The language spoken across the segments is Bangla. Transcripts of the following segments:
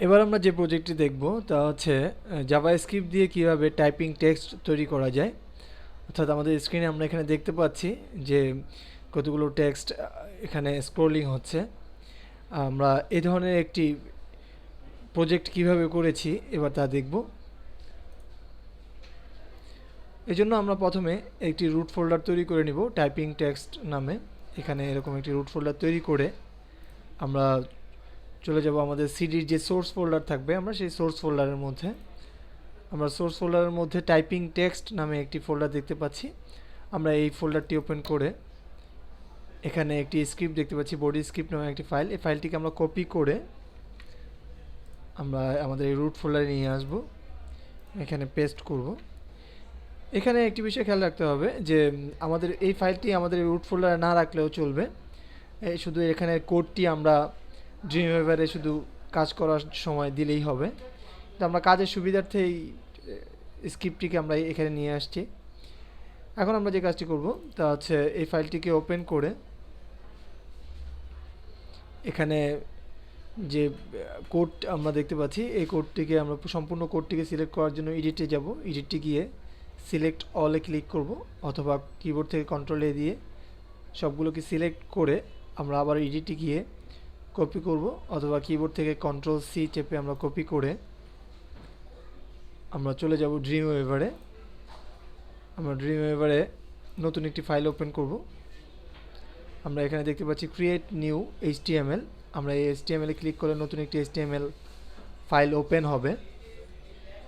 এবার আমরা যে প্রজেক্টটি দেখব, তা হচ্ছে জাভা স্ক্রিপ্ট দিয়ে কীভাবে টাইপিং টেক্সট তৈরি করা যায়। অর্থাৎ আমাদের স্ক্রিনে আমরা এখানে দেখতে পাচ্ছি যে কতগুলো টেক্সট এখানে স্ক্রোলিং হচ্ছে। আমরা এ ধরনের একটি প্রজেক্ট কীভাবে করেছি, এবার তা দেখব। এজন্য আমরা প্রথমে একটি রুট ফোল্ডার তৈরি করে নিব টাইপিং টেক্সট নামে। এখানে এরকম একটি রুট ফোল্ডার তৈরি করে আমরা চলে যাব আমাদের সিডির যে সোর্স ফোল্ডার থাকবে, আমরা সেই সোর্স ফোল্ডারের মধ্যে, আমরা সোর্স ফোল্ডারের মধ্যে টাইপিং টেক্সট নামে একটি ফোল্ডার দেখতে পাচ্ছি। আমরা এই ফোল্ডারটি ওপেন করে এখানে একটি স্ক্রিপ্ট দেখতে পাচ্ছি বডি স্ক্রিপ্ট নামে একটি ফাইল এই ফাইলটিকে আমরা কপি করে আমরা আমাদের এই রুট ফোল্ডারে নিয়ে আসব। এখানে পেস্ট করব। এখানে একটি বিষয় খেয়াল রাখতে হবে যে, আমাদের এই ফাইলটি আমাদের রুট ফোল্ডারে না রাখলেও চলবে। শুধু এখানে কোডটি আমরা ড্রিম ওয়েভারে শুধু কাজ করার সময় দিলেই হবে। তো আমরা কাজের সুবিধার্থে এই স্ক্রিপ্টটিকে আমরা এখানে নিয়ে আসছি। এখন আমরা যে কাজটি করব, তা হচ্ছে এই ফাইলটিকে ওপেন করে এখানে যে কোড আমরা দেখতে পাচ্ছি, এই কোডটিকে আমরা সম্পূর্ণ কোডটিকে সিলেক্ট করার জন্য এডিটে যাব। এডিটটি গিয়ে সিলেক্ট অলে ক্লিক করব, অথবা কিবোর্ড থেকে কন্ট্রোলে দিয়ে সবগুলোকে সিলেক্ট করে আমরা আবার এডিটে গিয়ে কপি করব অথবা কিবোর্ড থেকে কন্ট্রোল সি চেপে আমরা কপি করে আমরা চলে যাব ড্রিম ওয়েভারে আমরা ড্রিম ওয়েভারে নতুন একটি ফাইল ওপেন করব। আমরা এখানে দেখতে পাচ্ছি ক্রিয়েট নিউ এইচটিএমএল আমরা এই এইচটিএমএলে ক্লিক করে নতুন একটি এইচটিএমএল ফাইল ওপেন হবে।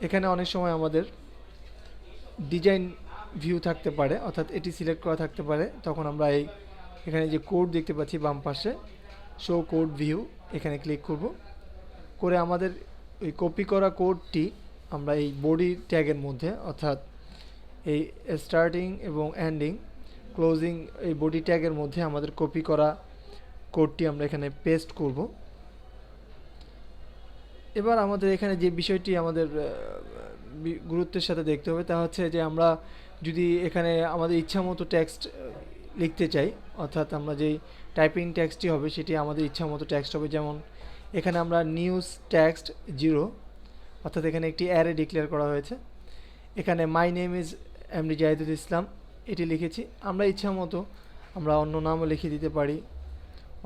এখানে অনেক সময় আমাদের ডিজাইন ভিউ থাকতে পারে, অর্থাৎ এটি সিলেক্ট করা থাকতে পারে। তখন আমরা এই এখানে যে কোড দেখতে পাচ্ছি বাম পাশে শো কোড ভিউ এখানে ক্লিক করব। করে আমাদের ওই কপি করা কোডটি আমরা এই বডি ট্যাগের মধ্যে, অর্থাৎ এই স্টার্টিং এবং এন্ডিং ক্লোজিং এই বডি ট্যাগের মধ্যে আমাদের কপি করা কোডটি আমরা এখানে পেস্ট করব। এবার আমাদের এখানে যে বিষয়টি আমাদের গুরুত্বের সাথে দেখতে হবে তা হচ্ছে যে আমরা যদি এখানে আমাদের ইচ্ছা মতো টেক্সট লিখতে চাই, অর্থাৎ আমরা যেই টাইপিং টেক্সটটি হবে সেটি আমাদের ইচ্ছা মতো টেক্সট হবে, যেমন এখানে আমরা নিউজ টেক্সট জিরো অর্থাৎ এখানে একটি অ্যারে ডিক্লেয়ার করা হয়েছে। এখানে my name is MD Jahidul Islam এটি লিখেছি। আমরা ইচ্ছা মতো আমরা অন্য নামও লিখে দিতে পারি,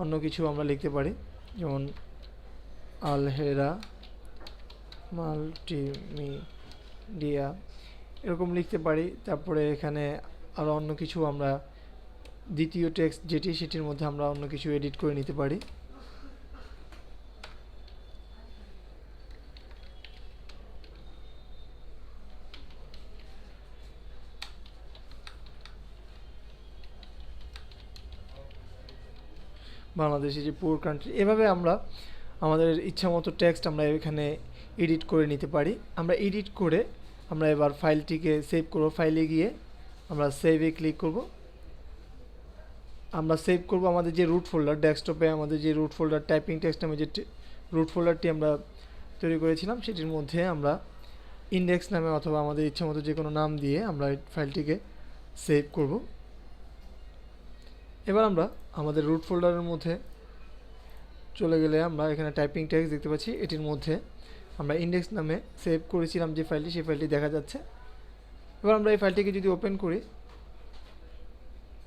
অন্য কিছু আমরা লিখতে পারি, যেমন আলহেরা মাল্টিমিডিয়া এরকম লিখতে পারি। তারপরে এখানে আরও অন্য কিছু আমরা দ্বিতীয় টেক্সট যেটি, সেটির মধ্যে আমরা অন্য কিছু এডিট করে নিতে পারি। বাংলাদেশে যে পুর কান্ট্রি এভাবে আমরা আমাদের ইচ্ছা মতো টেক্সট আমরা এখানে এডিট করে নিতে পারি। আমরা এডিট করে আমরা এবার ফাইলটিকে সেভ করব। ফাইলে গিয়ে আমরা সেভে ক্লিক করব। আমরা সেভ করব আমাদের যে রুট ফোল্ডার ডেস্কটপে আমাদের যে রুট ফোল্ডার টাইপিং টেক্সট নামে যে রুট ফোল্ডারটি আমরা তৈরি করেছিলাম, সেটির মধ্যে আমরা ইন্ডেক্স নামে অথবা আমাদের ইচ্ছা মতো যে কোনো নাম দিয়ে আমরা ফাইলটিকে সেভ করব। এবার আমরা আমাদের রুট ফোল্ডারের মধ্যে চলে গেলে আমরা এখানে টাইপিং টেক্সট দেখতে পাচ্ছি, এটির মধ্যে আমরা ইন্ডেক্স নামে সেভ করেছিলাম যে ফাইলটি, সেই ফাইলটি দেখা যাচ্ছে। এবার আমরা এই ফাইলটিকে যদি ওপেন করি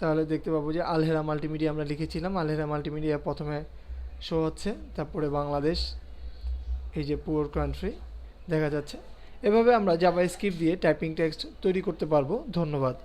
তাহলে দেখতে পাবো যে আলহেরা মাল্টিমিডিয়া আমরা লিখেছিলাম। আলহেরা মাল্টিমিডিয়া প্রথমে শো হচ্ছে, তারপরে বাংলাদেশ, এই যে পুয়ার কান্ট্রি দেখা যাচ্ছে। এভাবে আমরা জাভা স্ক্রিপ্ট দিয়ে টাইপিং টেক্সট তৈরি করতে পারব। ধন্যবাদ।